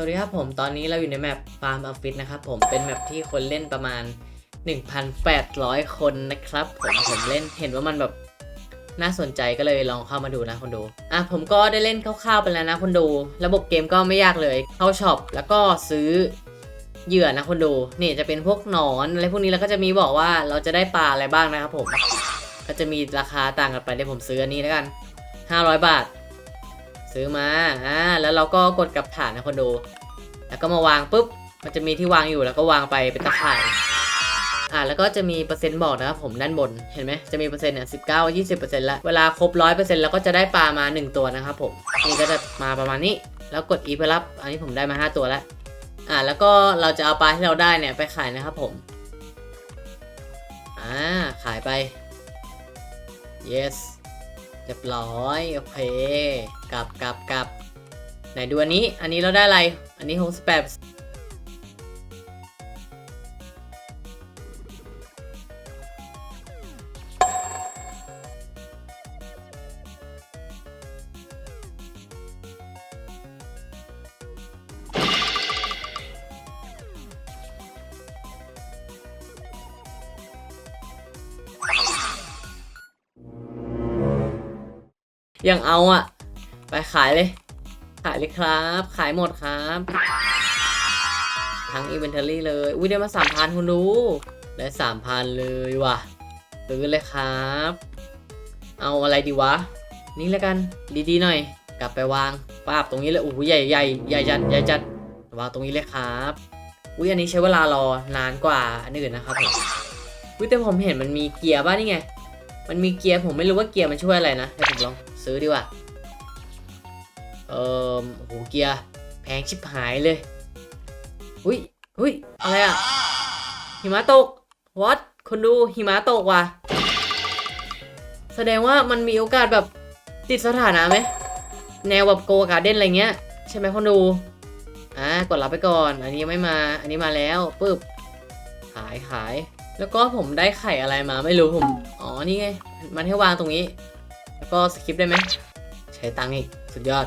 วัสดีครับผม ตอนนี้เราอยู่ในแมปฟาร์มออฟฟิศนะครับผม เป็นแมปที่คนเล่นประมาณ 1,800 คนนะครับ ผมผมเล่นเห็นว่ามันแบบน่าสนใจก็เลยลองเข้ามาดูนะคนดู อะผมก็ได้เล่นคร่าวๆไปแล้วนะคนดู ระบบเกมก็ไม่ยากเลย เข้าช็อปแล้วก็ซื้อเหยื่อนะคนดู นี่จะเป็นพวกหนอนอะไรพวกนี้แล้วก็จะมีบอกว่าเราจะได้ปลาอะไรบ้างนะครับผม ก็จะมีราคาต่างกันไปเดี๋ยวผมซื้ออันนี้แล้วกัน 500 บาท ซื้อมาอ่าแล้วเราก็กดกับฐานนะคนดู แล้วก็มาวางปุ๊บ มันจะมีที่วางอยู่แล้วก็วางไปเป็นตะข่ายอ่าแล้วก็จะมีเปอร์เซ็นต์บอกนะครับผมด้านบนเห็นไหมจะมีเปอร์เซ็นต์เนี่ยสิบเก้ายี่สิบเปอร์เซ็นต์ละเวลาครบร้อยเปอร์เซ็นต์เราก็จะได้ปลามาหนึ่งตัวนะครับผมนี่ก็จะมาประมาณนี้ แล้วกด e ไปรับ อันนี้ผมได้มาห้าตัวแล้วอ่าแล้วก็เราจะเอาปลาที่เราได้เนี่ยไปขายนะครับผมอ่าขายไป yes รียบร้อย โอเค กลับกลับกลับไหนดูอันนี้ อันนี้เราได้อะไร อันนี้68 ยังเอาอะไปขายเลย ขายเลยครับ ขายหมดครับ ทั้งอินเวนทอรี่เลย อุ้ยได้มาสามพันคุณดูได้สามพันเลยว่ะซื้อเลยครับ เอาอะไรดีวะ นี่แล้วกันดีๆหน่อย กลับไปวางปาบตรงนี้เลยโอ้โหใหญ่ใหญ่ใหญ่จัดใหญ่จัดวางตรงนี้เลยครับอุ้ยอันนี้ใช้เวลารอนานกว่าอันอื่นนะครับผมอุ้ยแต่ผมเห็นมันมีเกียร์บ้างนี่ไงมันมีเกียร์ผมไม่รู้ว่าเกียร์มันช่วยอะไรนะให้ผมลอง ซื้อดีกว่า เอ่อโอ้โหเกียร์แพงชิบหายเลยอุ้ยอุ้ยอะไรอะหิมะตก what คนดูหิมะตกว่ะ แสดงว่ามันมีโอกาสแบบติดสถานะไหม แนวแบบโกการ์เด้นอะไรเงี้ย ใช่ไหมคนดู อ่ากดรับไปก่อน อันนี้ไม่มา อันนี้มาแล้วปึ๊บขายขาย แล้วก็ผมได้ไข่อะไรมาไม่รู้ผม อ๋อ นี่ไง มันให้วางตรงนี้ แล้วก็สคิปได้ไหมใช้ตังค์อีกสุดยอด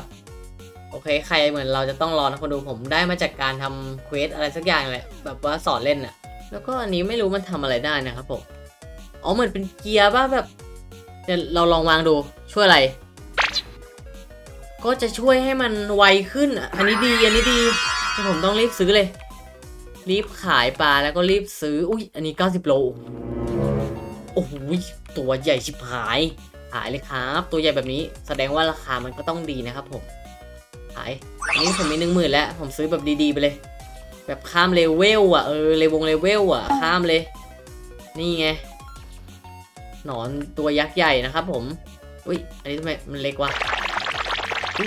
โอเค ใครเหมือนเราจะต้องรอนะคนดูผมได้มาจากการทำเควสอะไรสักอย่างแหละแบบว่าสอนเล่นอะแล้วก็อันนี้ไม่รู้มันทำอะไรได้นะครับผมอ๋อเหมือนเป็นเกียร์ป่ะแบบเดี๋ยวเราลองวางดูช่วยอะไร ก็จะช่วยให้มันไวขึ้นอะอันนี้ดีอันนี้ดีแต่ผมต้องรีบซื้อเลย รีบขายปลาแล้วก็รีบซื้อ อุ้ยอันนี้ 90 โล โอ้โหตัวใหญ่ชิบหาย ขายเลยครับ ตัวใหญ่แบบนี้แสดงว่าราคามันก็ต้องดีนะครับผม ขายอันนี้ผมมีหนึ่งหมื่นแล้ว ผมซื้อแบบดีๆไปเลย แบบข้ามเลเวลอะเออเลวงเลเวลอะ ข้ามเลย นี่ไงหนอนตัวยักษ์ใหญ่นะครับผม อุ้ย อันนี้ทำไมมันเล็กวะ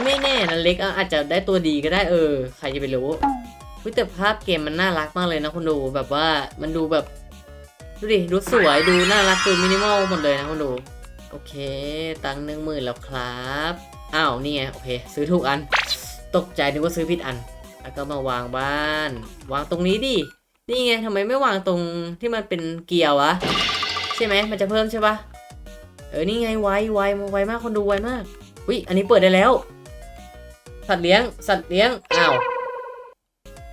ไม่แน่นะเล็กอะอาจจะได้ตัวดีก็ได้เออ ใครจะไปรู้อุ๊ยแต่ภาพเกมมันน่ารักมากเลยนะคุณดูแบบว่ามันดูแบบ ดูดิ ดูสวยดูน่ารักดูมินิมอลหมดเลยนะคุณดู เค ตังหนึ่งหมื่นแล้วครับอ้าวนี่ไงโอเค ซื้อถูกอัน ตกใจนึกว่าซื้อผิดอัน แล้วก็มาวางบ้าน วางตรงนี้ดินี่ไงทำไมไม่วางตรงที่มันเป็นเกียร์วะใช่ไหมมันจะเพิ่มใช่ปะเออนี่ไงไวไวไวมากคนดูไวมากวิอันนี้เปิดได้แล้ว สัตว์เลี้ยงสัตว์เลี้ยงอ้าว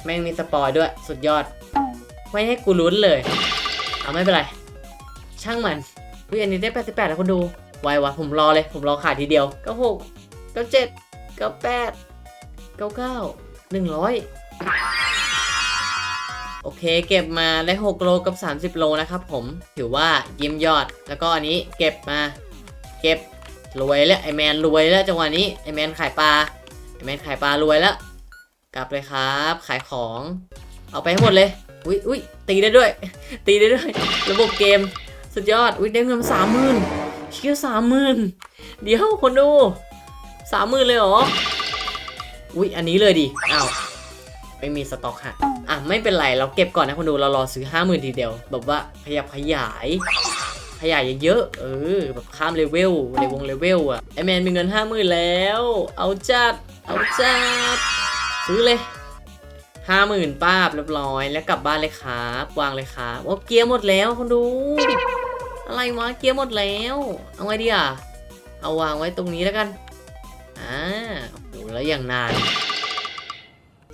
แม่งมีสปอยด้วยสุดยอด ไม่ให้กูลุ้นเลย เอาไม่เป็นไร ช่างมัน วิอันนี้ได้ 88 แล้วคนดู ไววะผมรอเลย ผมรอขายทีเดียว 96 97 98 99 100 โอเค เก็บมาได้ 6 โลกับ 30 โลนะครับผม ถือว่าเยี่ยมยอด แล้วก็อันนี้เก็บมา เก็บรวยแล้วไอแมนรวยแล้วจังหวะนี้ไอแมนขายปลาไอแมนขายปลารวยแล้ว กลับเลยครับ ขายของ เอาไปให้หมดเลย อุ้ยอุ้ยตีได้ด้วย ตีได้ด้วย ระบบเกม สุดยอดอุ้ยได้เงินสามหมื่นเชี่ยสามหมื่นเดี๋ยวคนดูสามหมื่นเลยเหรออุ้ยอันนี้เลยดิอ้าวไม่มีสต็อกฮะอะไม่เป็นไรเราเก็บก่อนนะคนดูเรารอซื้อห้าหมื่นทีเดียวแบบว่าขยับขยายขยายเยอะๆเออแบบข้ามเลเวลในวงเลเวลอะไอแมนมีเงินห้าหมื่นแล้ว เอาจัดเอาจัดซื้อเลยห้าหมื่นป้าบเรียบร้อย แล้วกลับบ้านเลยครับ วางเลยครับโอ้เกียร์หมดแล้วคนดู อะไรวะเกียร์หมดแล้ว เอาไงดีอะเอาวางไว้ตรงนี้แล้วกัน อ่าโอ้โหแล้วอย่างนาน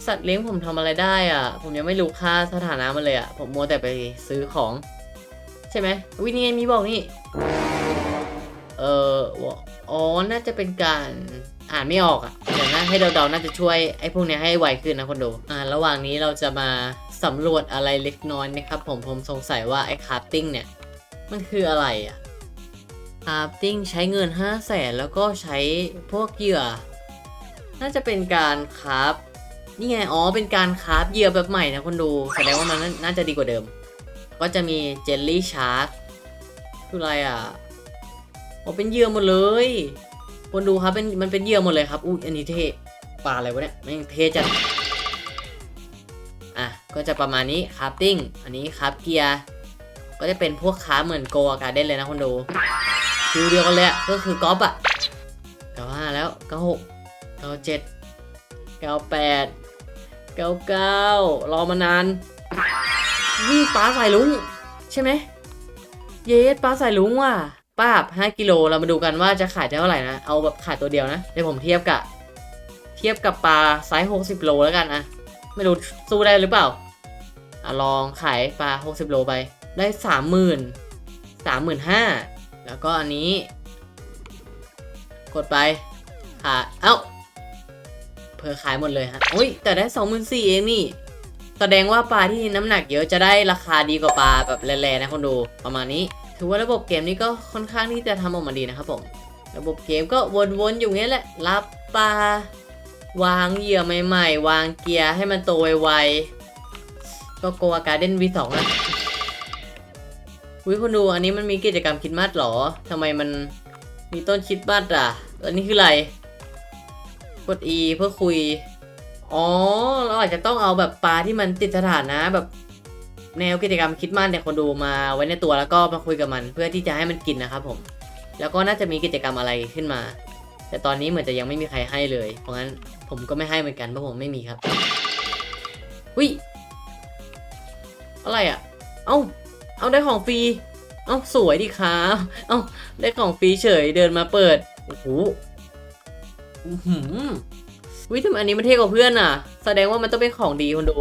สัตว์เลี้ยงผมทำอะไรได้อะ ผมยังไม่รู้ค่าสถานะมันเลยอะ ผมมัวแต่ไปซื้อของ ใช่ไหมวินี่ไงมีบอกนี่ เอออ๋อ น่าจะเป็นการอ่านไม่ออกอะแต่น่าให้เดาๆน่าจะช่วยไอ้พวกเนี้ยให้ไวขึ้นนะคนดู อ่า ระหว่างนี้เราจะมาสำรวจอะไรเล็กน้อยนะครับผม ผมสงสัยว่าไอ้คาราฟติ้งเนี่ย มันคืออะไรอะคราฟติ้งใช้เงิน 5 0 0แสนแล้วก็ใช้พวกเหยื่อ น่าจะเป็นการคราฟนี่ไง อ๋อ เป็นการคราฟเหยื่อแบบใหม่นะคนดู แสดงว่ามันน่าจะดีกว่าเดิม ก็จะมีเจลลี่ชาร์กคืออะไรอะอ๋อเป็นเหยื่อหมดเลย คนดูครับเป็นมันเป็นเหยื่อหมดเลยครับอุ้ยอันนี้เท่ปลาอะไรวะเนี่ยแม่งเท่จัดอะ ก็จะประมาณนี้คราฟติ้ง อันนี้คราฟเกียร์ ก็จะเป็นพวกคราเหมือนโกอาการเด้นเลยนะคนดูฟิวเดียวกันเลยก็คือกอล์ฟอะเก้าห้าแล้วเก้าหกเก้าเจ็ดเก้าแปดเก้าเก้ารอมานานวิ่งปลาสายลุงใช่ไหมเยสปลาสายลุงว่ะป้าบ5กิโลเรามาดูกันว่าจะขายได้เท่าไหร่นะ เอาแบบขายตัวเดียวนะเดี๋ยวผมเทียบกับเทียบกับปลาไซส์60โลแล้วกันอะไม่รู้สู้ได้หรือเปล่าอะลองขายปลา60โลไป ได้30,000 35,000แล้วก็อันนี้ กดไปขาเอ้าเพอขายหมดเลยฮะอุ้ยแต่ได้24,000เองนี่ แสดงว่าปลาที่น้ำหนักเยอะจะได้ราคาดีกว่าปลาแบบแร่ๆนะคนดูประมาณนี้ ถือว่าระบบเกมนี้ก็ค่อนข้างที่จะทำออกมาดีนะครับผมระบบเกมก็วนๆอยู่งี้แหละรับปลาวางเหยื่อใหม่ ๆ วางเกียร์ให้มันโตไวๆก็โกอาการ์เด้น V2 องนะ วิคนดูอันนี้มันมีกิจกรรมคิดมัดหรอทำไมมันมีต้นคิดมัดอะ อันนี้คืออะไร กด E เพื่อคุย อ๋อ เราอาจจะต้องเอาแบบปลาที่มันติดสถานะแบบ แนวกิจกรรมคิดมันเนี่ยคนดูมาไว้ในตัวแล้วก็มาคุยกับมัน เพื่อที่จะให้มันกินนะครับผม แล้วก็น่าจะมีกิจกรรมอะไรขึ้นมา แต่ตอนนี้เหมือนจะยังไม่มีใครให้เลย เพราะงั้นผมก็ไม่ให้เหมือนกันเพราะผมไม่มีครับวิอะไรอะ่ะ เอ้า เอาได้ของฟรี เอาสวยดิครับเอาได้ของฟรีเฉยเดินมาเปิด โอ้โหอือหือวิทำไมอันนี้มันเท่กว่าเพื่อนอะ แสดงว่ามันต้องเป็นของดีคนดู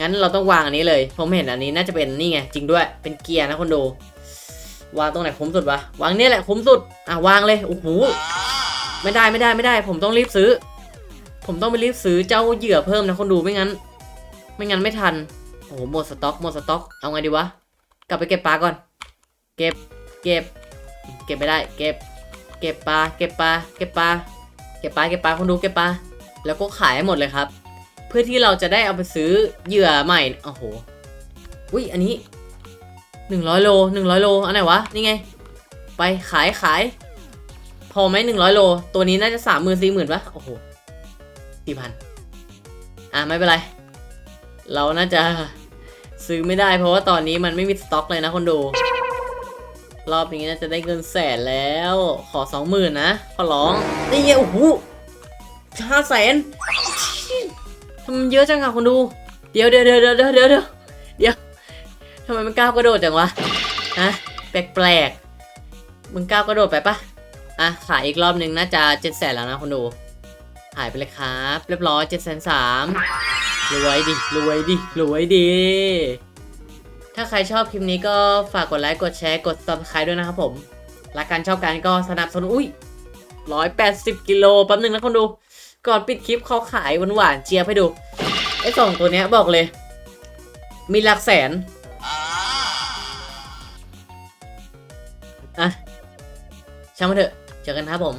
งั้นเราต้องวางอันนี้เลย ผมเห็นอันนี้น่าจะเป็นนี่ไงจริงด้วย เป็นเกียร์นะคนดูวางตรงไหนคุ้มสุดวะ วางเนี่ยแหละคุ้มสุด อะวางเลย โอ้โห ไม่ได้ไม่ได้ไม่ได้ ผมต้องรีบซื้อ ผมต้องไปรีบซื้อเจ้าเหยื่อเพิ่มนะคนดูไม่งั้น ไม่งั้นไม่ทัน โอ้โหหมดสต็อกหมดสต็อก เอาไงดีวะ กลับไปเก็บปลาก่อน เก็บ เก็บ เก็บไม่ได้ เก็บ เก็บปลา เก็บปลา เก็บปลา เก็บปลา เก็บปลาคนดูเก็บปลา แล้วก็ขายให้หมดเลยครับ เพื่อที่เราจะได้เอาไปซื้อเหยื่อใหม่ โอ้โห อุ้ย อันนี้หนึ่งร้อยโลหนึ่งร้อยโล อันไหนวะ นี่ไง ไปขายขาย พอไหมหนึ่งร้อยโล ตัวนี้น่าจะสามหมื่นสี่หมื่นปะโอ้โหสี่พันอะไม่เป็นไร เราน่าจะ ซื้อไม่ได้เพราะว่าตอนนี้มันไม่มีสต็อกเลยนะคนดู รอบนี้น่าจะได้เงินแสนแล้ว ขอสองหมื่นนะ ขอร้อง นี่ไงโอ้โหห้าแสนทำเยอะจังอะคนดู เดี๋ยวเดี๋ยวเดี๋ยวเดี๋ยวเดี๋ยวเดี๋ยวเดี๋ยวทำไมมันก้าวกระโดดจังวะฮะแปลกๆมึงก้าวกระโดดไปปะอะขายอีกรอบนึงน่าจะเจ็ดแสนแล้วนะคนดูหายไปเลยครับ เรียบร้อยเจ็ดแสนสาม รวยดิรวยดิรวยดิ ถ้าใครชอบคลิปนี้ก็ฝากกดไลค์กดแชร์กด subscribe ด้วยนะครับผมรักกันชอบกันก็สนับสนุนอุ้ยร้อยแปดสิบกิโลแป๊บหนึงนะคนดู ก่อนปิดคลิปเขาขายหวานๆเจี๊ยบให้ดู ไอ้สองตัวเนี้ยบอกเลย มีหลักแสน อะช่างมันเถอะ เจอกันครับผม